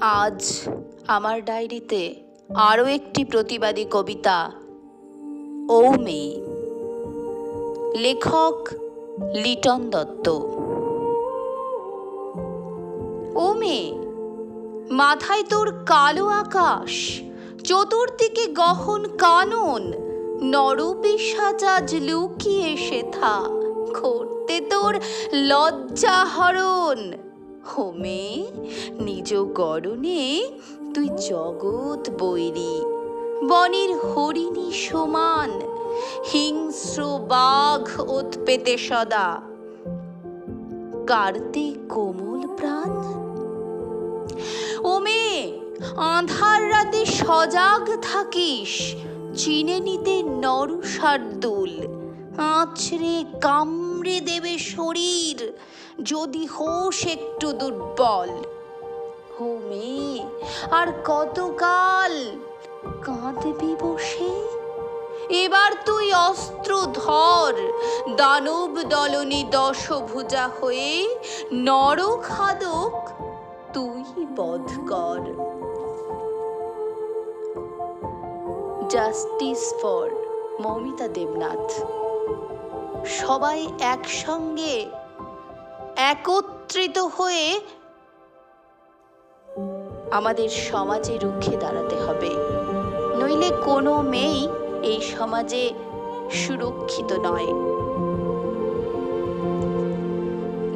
আজ আমার ডায়েরিতে আরও একটি প্রতিবাদী কবিতা, ও লেখক লিটন দত্ত। ও মেয়ে মাথায় তোর কালো আকাশ, চতুর্দিকে গহন কানন নরপিসাজ লুকিয়ে সেথা করতে তোর লজ্জা হরণ। হোমে, নিজ গরণে তুই জগৎ বৈরী। বনের হরিণী সমান, হিংস্র বাঘ উৎপেতে সদা। কার্তে কোমল প্রাণ। ও মেয়ে আধার রাতে সজাগ থাকিস, চিনে নিতে নর আঁচড়ে আছড়ে কামড়ে দেবে শরীর। যদি হোস একটু দুর্বল। ও মেয়ে, আর কতকাল কাঁদবি বসে? এবার তুই অস্ত্র ধর। দানব দলনী দশভুজা হয়ে নরখাদক তুই বধ কর। Justice for Moumita Debnath. সবাই একসঙ্গে একত্রিত হয়ে আমাদের সমাজে রুখে দাঁড়াতে হবে। নইলে কোনো মেয়েই এই সমাজে সুরক্ষিত নয়।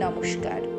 নমস্কার।